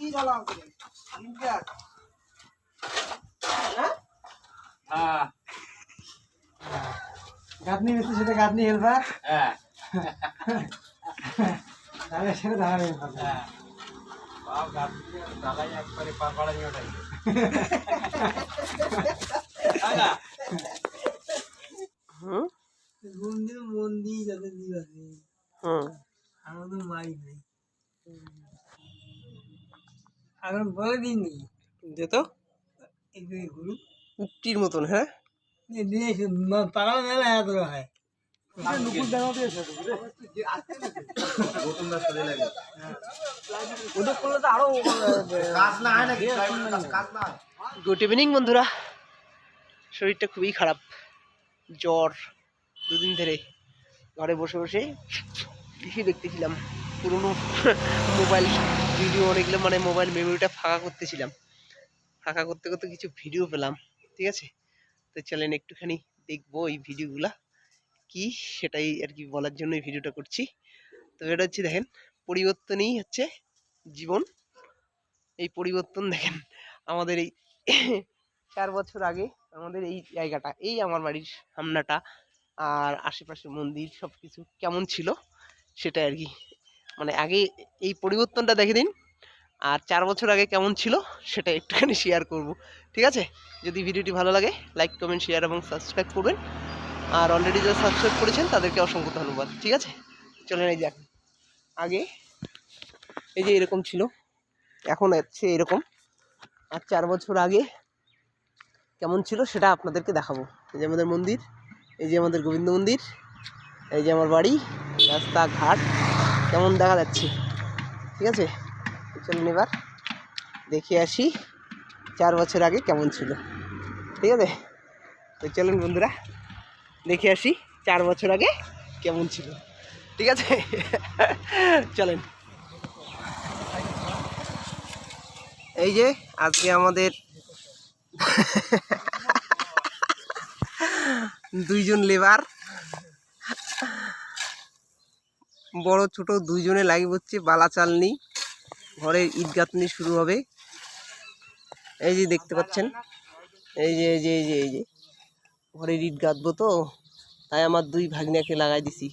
কি জ্বালা ইন্টার হ্যাঁ? হ্যাঁ। গাঁথনি মিস্ত্রি সাথে গাঁথনি হেল্পার। হ্যাঁ। তাহলে সেটা ধারা হেল্পার। হ্যাঁ। একবারে পা পাড়া নিয়ে ওঠাই হুম? মন দিয়ে মন দিয়ে যাতে দিবাসে হুম। আমার তো মাই নেই। এখন বলে দিননি দে তো একটু ঘুরু উক্তির মতন হ্যাঁ? পাগল মেলা হয়। গুড ইভিনিং বন্ধুরা। শরীরটা খুবই খারাপ। জ্বর দুদিন ধরে। ঘরে বসে বসে কিছু দেখতেছিলাম। পুরোনো মোবাইল ভিডিও অনেকগুলো মানে মোবাইল মেমোরিটা ফাঁকা করতেছিলাম। ফাঁকা করতে করতে কিছু ভিডিও পেলাম, ঠিক আছে? তো চলেন একটুখানি দেখব এই ভিডিওগুলা কি সেটাই আর কি বলার জন্য এই ভিডিওটা করছি। তো এটা হচ্ছে দেখেন, পরিবর্তনই হচ্ছে জীবন। এই পরিবর্তন দেখেন, আমাদের এই চার বছর আগে আমাদের এই জায়গাটা, এই আমার বাড়ির সামনাটা আর আশেপাশে মন্দির সব কিছু কেমন ছিল সেটা আর কি মানে আগে এই পরিবর্তনটা দেখে দিন আর চার বছর আগে কেমন ছিল সেটা একটুখানি শেয়ার করব। ঠিক আছে? যদি ভিডিওটি ভালো লাগে লাইক কমেন্ট শেয়ার এবং সাবস্ক্রাইব করবেন। আর অলরেডি যারা সাবস্ক্রাইব করেছেন, তাদেরকে অসংখ্য ধন্যবাদ। ঠিক আছে? চলেন এই যাক। আগে এই যে এরকম ছিল, এখন হচ্ছে এরকম। আর চার বছর আগে কেমন ছিল সেটা আপনাদেরকে দেখাবো। এই যে আমাদের মন্দির, এই যে আমাদের গোবিন্দ মন্দির, এই যে আমার বাড়ি রাস্তা ঘাট কেমন দেখা যাচ্ছে? ঠিক আছে? চলুন এবার দেখে আসি চার বছর আগে কেমন ছিল। ঠিক আছে? তো চলুন বন্ধুরা, দেখে আসি চার বছর আগে কেমন ছিল। ঠিক আছে? চলেন। এই যে আজকে আমাদের দুইজন লেবার বড়, ছোট, দুইজনে লাগি হচ্ছে, বালা চালনি ঘরের গাঁথনি শুরু হবে। এই যে দেখতে পাচ্ছেন, এই যে এই যে এই যে এই যে। ঘরের ইট গাঁথবো তো, তাই আমার দুই ভাগ্নাকে লাগাই দিছি।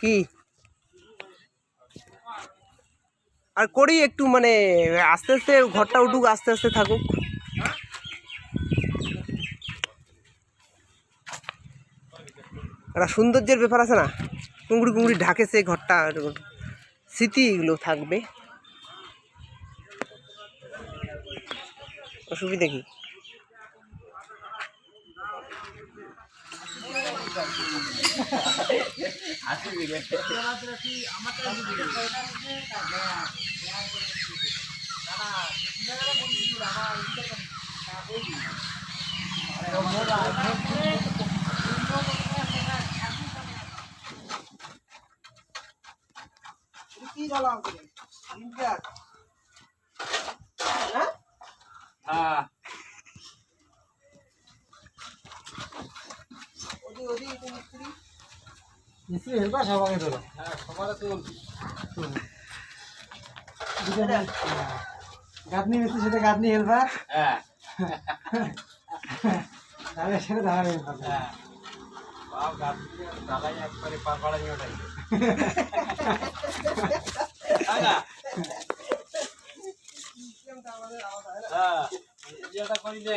কি? আর করি একটু মানে আস্তে আস্তে ঘরটা উঠুক, আস্তে আস্তে থাকুক। একটা সৌন্দর্যের ব্যাপার আছে না? কুঙ্গুড়ি কুঙ্গুড়ি ঢাকেছে ঘরটা স্মৃতি এগুলো থাকবে। অসুবিধা কি? কি জ্বালা আমাকে ইন্টার হ্যাঁ হ্যাঁ ওদি ওদি এটা মিস্ত্রি মিস্ত্রি হেল্পার সবাইকে তোলো হ্যাঁ সবার তো গাঁথনি মিস্ত্রি সাথে গাঁথনি হেল্পার হ্যাঁ। তাহলে সেটা ধারা হ্যাঁ। বাপ দিয়ে একবারে পা পাড়া নিয়ে ওঠাই হ্যাঁ ইয়েটা করি দে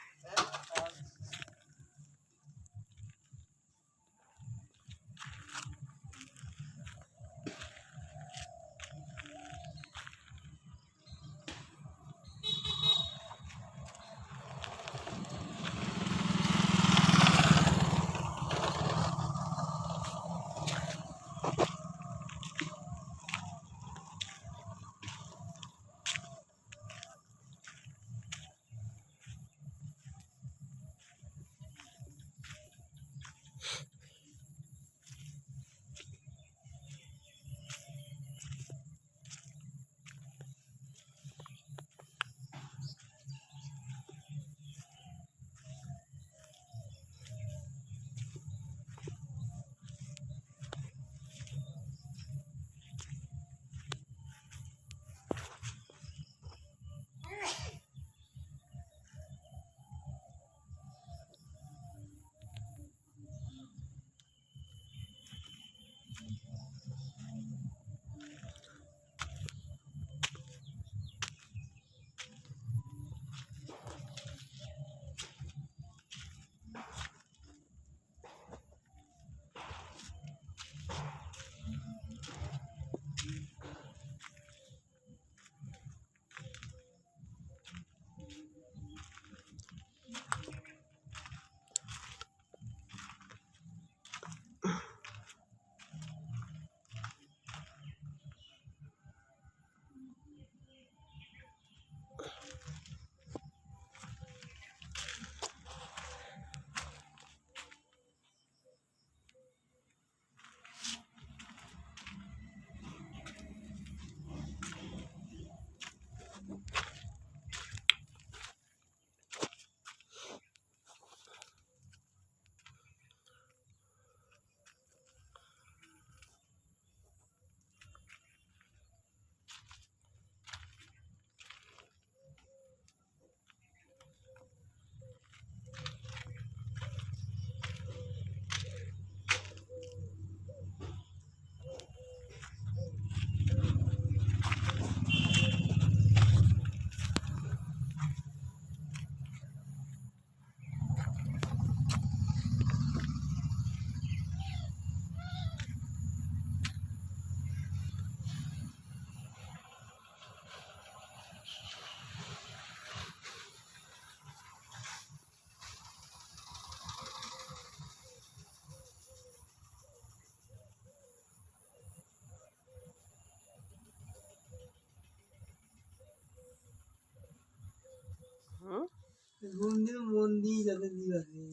মন্দির মন্দির যাতে দিল আছে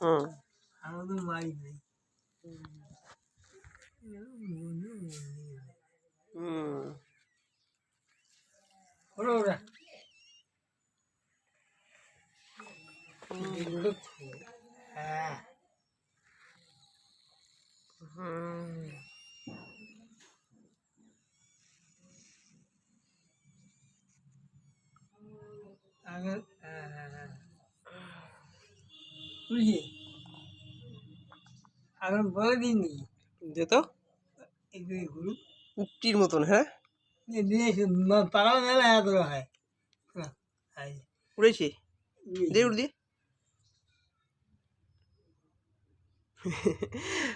হুম আমাদের মাই নেই। মন্দির মন্দির হুম ওরা ওরা এগুলো তো, হ্যাঁ হুম আগে হ্যাঁ হ্যাঁ হ্যাঁ বুঝলি আগে বলে দিননি যেত এগুলো এগুলো উক্তির মতন হ্যাঁ নিয়ে এসে পাগল মেলা এত হয় হ্যাঁ এই, উড়েছে এই, দিয়ে উড় দিয়ে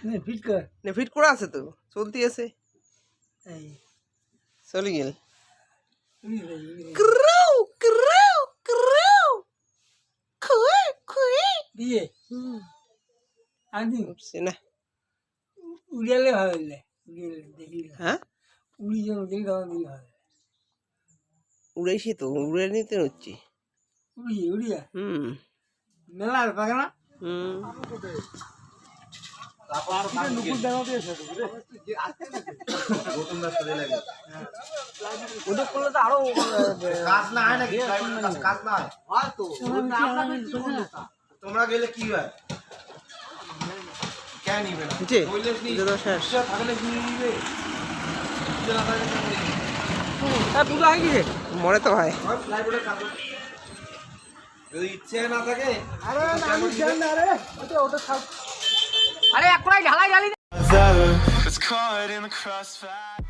নে, ফিট কর না ফিট করা আছে তো চলতি আছে এই চলে গেল উড়ি গেছে, উড়ি গেছে। ক্রাউ ক্রাউ ক্রাউ দিয়ে আনি উঠছে না। উড়িয়ালে ভালো হইলে উড়িয়ালে দেখলি হ্যাঁ? উড়ি যেন দেখলি তখন দিলে ভালো উড়াইছি তো উড়ে নিতে হচ্ছে। উড়ি উড়িয়া? হুম। মেলা আর পাকে না? হুম। ওদের করলে তো আরও কাজ না হয় নাকি? কাজ না হয়? হয় তো। তোমরা গেলে কি হয়? কেন নিবে না? শেষ। থাকলে নিবে? হ্যাঁ গেছে মনে তো হয়। যদি ইচ্ছে না থাকে আরে না আমি জানি না রে ওটা ওটা থাক। আরে এক ঢালাই ঢালি was caught in the crossfire.